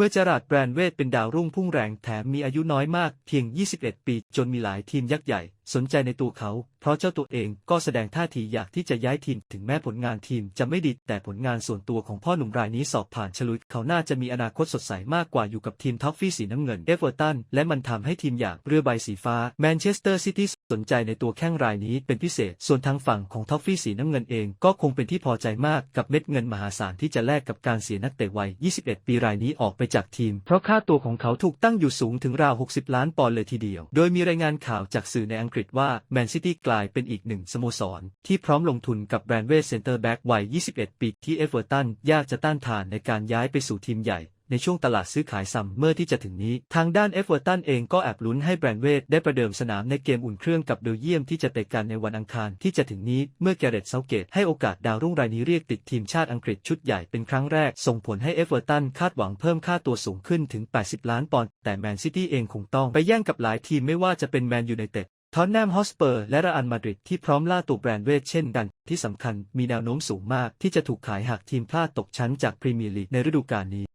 เมื่อจราดแบรนด์เวทเป็นดาวรุ่งพุ่งแรงแถมมีอายุน้อยมากเพียง 21 ปี จนมีหลายทีมยักษ์ใหญ่ สนใจในตัวเขา เพราะเจ้าตัวเองก็แสดงท่าทีอยากที่จะย้ายทีม ถึงแม้ผลงานทีมจะไม่ดี แต่ผลงานส่วนตัวของพ่อหนุ่มรายนี้สอบผ่านฉลุย เขาน่าจะมีอนาคตสดใสมากกว่าอยู่กับทีมท็อฟฟี่สีน้ำเงินเอเวอร์ตันและมันทำให้ทีมอย่างเรือใบสีฟ้าแมนเชสเตอร์ซิตี้ สนใจในตัวแข้งรายนี้เป็นพิเศษ ส่วนทางฝั่งของท็อฟฟี่สีน้ำเงินเองก็คงเป็นที่พอใจมากกับเม็ดเงินมหาศาลที่จะแลกกับการเสียนักเตะวัย 21 ปีรายนี้ออกไปจากทีม เพราะค่าตัวของเขาถูกตั้งอยู่สูงถึงราว 60 ล้านปอนด์เลยทีเดียว โดยมีรายงานข่าวจากสื่อในอังกฤษว่าแมนซิตี้กลายเป็นอีกหนึ่งสโมสร ที่พร้อมลงทุนกับแบรนด์เวทเซนเตอร์แบ็กวัย 21 ปีที่เอเวอร์ตันยากจะต้านทานในการย้ายไปสู่ทีมใหญ่ ในช่วงตลาดซื้อขายซัมเมอร์ที่จะถึงนี้ ทางด้านเอฟเวอร์ตันเองก็แอบลุ้นให้แบรนด์เวทได้ประเดิมสนามในเกมอุ่นเครื่องกับเบลเยียมที่จะเตะกันในวันอังคารที่จะถึงนี้เมื่อแกเรตเซาเกตให้โอกาสดาวรุ่งรายนี้เรียกติดทีมชาติอังกฤษชุดใหญ่เป็นครั้งแรก ส่งผลให้เอฟเวอร์ตันคาดหวังเพิ่มค่าตัวสูงขึ้นถึง 80 ล้านปอนด์แต่แมนซิตี้เองคงต้องไปแย่งกับหลายทีมไม่ว่าจะเป็นแมนยูไนเต็ดทอนแนมฮอสเปอร์และเรอัลมาดริดที่พร้อมล่าตัวแบรนด์เวทเช่นกัน ที่สำคัญมีแนวโน้มสูงมากที่จะถูกขายหากทีมพลาดตกชั้นจากพรีเมียร์ลีกในฤดูกาลนี้